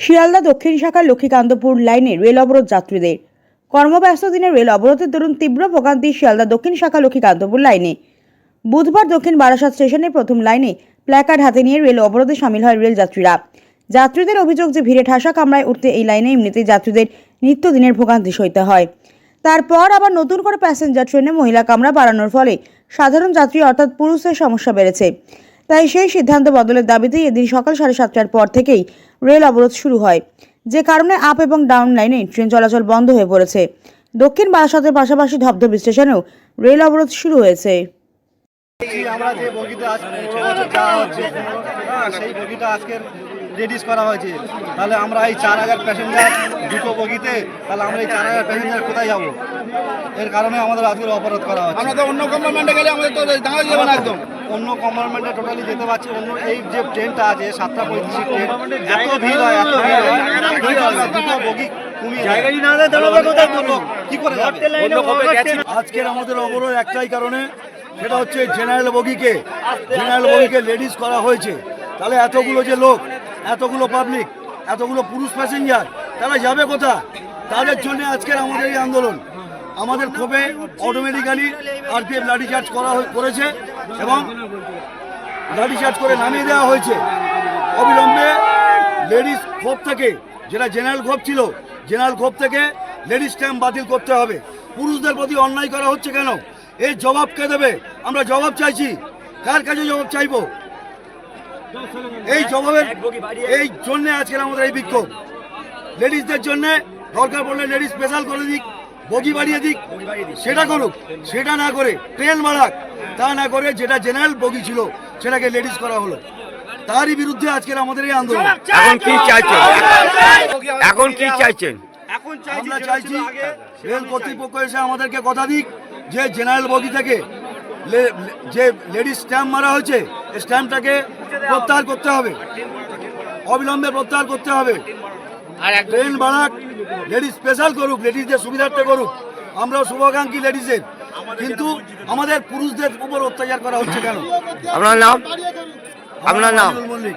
শিয়ালদা দক্ষিণ শাখার লক্ষ্মীকান্তপুর লাইনে রেল অবরোধ যাত্রীদের। কর্মব্যস্ত দিনে রেল অবরোধের দরুন তীব্র ভোগান্তি শিয়ালদা দক্ষিণ শাখা লক্ষ্মীকান্তপুর লাইনে। বুধবার দক্ষিণ বারাসাত স্টেশনের প্রথম লাইনে প্ল্যাকার্ড হাতে নিয়ে রেল অবরোধে সামিল হয় রেল যাত্রীরা। যাত্রীদের অভিযোগ যে ভিড়ে ঠাসা কামরায় উঠতে এই লাইনে এমনিতেই যাত্রীদের নিত্যদিনের ভোগান্তি সইতে হয়। তারপর আবার নতুন করে প্যাসেঞ্জার, ট্রেনে মহিলা কামরা বাড়ানোর ফলে সাধারণ যাত্রী অর্থাৎ পুরুষের সমস্যা বেড়েছে। তাই সেই সিদ্ধান্ত বদলের দাবিতেই এদিন সকাল সাড়ে সাতটার পর থেকেই রেল অবরোধ শুরু হয় যে কারণে আপ এবং ডাউন লাইনে ট্রেন চলাচল বন্ধ হয়ে পড়েছে। দক্ষিণ বারাসাতের পাশাপাশি ধবধবি স্টেশনেও রেল অবরোধ শুরু হয়েছে। আমরা যে বগিতে আজ পনেরো বছর যাওয়া হচ্ছে হ্যাঁ, সেই বগিটা আজকে রেডিস করা হয়েছে। তাহলে আমরা এই চার হাজার প্যাসেঞ্জার দুটো বগিতে তাহলে আমরা এই চার হাজার প্যাসেঞ্জার কোথায় যাব? এর কারণে আমাদের আজকের অবরোধ করা হচ্ছে। আমরা তো অন্য কম্পার্টমেন্টে গেলে আমাদের তো দাঁড়াতে যাবে না একদম। অন্য কম্পার্টমেন্টে টোটালি যেতে পারছি অন্য এই যে ট্রেনটা আছে সাতটা পঁয়ত্রিশের ট্রেন এত ভিড় হয় এত ভিড় হয়। দুটো বগি? আজকের আমাদের অবরোধ একটাই কারণে সেটা হচ্ছে জেনারেল বগিকে জেনারেল বগিকে লেডিস করা হয়েছে। তাহলে এতগুলো যে লোক এতগুলো পাবলিক এতগুলো পুরুষ প্যাসেঞ্জার তারা যাবে কোথা তাদের জন্য আজকের আমাদের এই আন্দোলন। আমাদের ক্ষোভে অটোমেটিক্যালি আরপিএফ লাঠিচার্জ করা করেছে এবং লাঠিচার্জ করে নামিয়ে দেওয়া হয়েছে। অবিলম্বে লেডিস ক্ষোভ থেকে, যেটা জেনারেল ক্ষোভ ছিল জেনারেল ক্ষোভ থেকে লেডিস স্ট্যাম্প বাতিল করতে হবে। পুরুষদের প্রতি অন্যায় করা হচ্ছে কেন? এই জবাব কে দেবে? আমরা জবাব চাইছি। কার কাছে জবাব চাইব? এই জবাবের, এই জন্য আজকের আমাদের এই বিক্ষোভ। লেডিসদের জন্য দরকার পড়লে লেডিস স্পেশাল করে দিক। বগি বাড়িয়ে দিক। সেটা করুক। সেটা না করে ট্রেন বাড়াক তা না করে যেটা জেনারেল বগি ছিল সেটাকে লেডিস করা হলো। তারই বিরুদ্ধে আজকের আমাদের এই আন্দোলন। এখন কি চাইছেন? এখন কি চাইছেন? আমরা চাইছি রেল কর্তৃপক্ষ এসে আমাদেরকে কথা দিক যে জেনারেল বগি থেকে যে লেডিস স্ট্যাম্প মারা হয়েছে এই স্ট্যাম্পটাকে প্রত্যাহার করতে হবে। অবিলম্বে প্রত্যাহার করতে হবে। ট্রেন বানাক লেডিস স্পেশাল করুক লেডিসদের সুবিধার্থে করুক। আমরাও শুভাকাঙ্ক্ষী লেডিসের কিন্তু আমাদের পুরুষদের উপর অত্যাচার করা হচ্ছে কেন? আপনার নাম? আপনার নাম মল্লিক।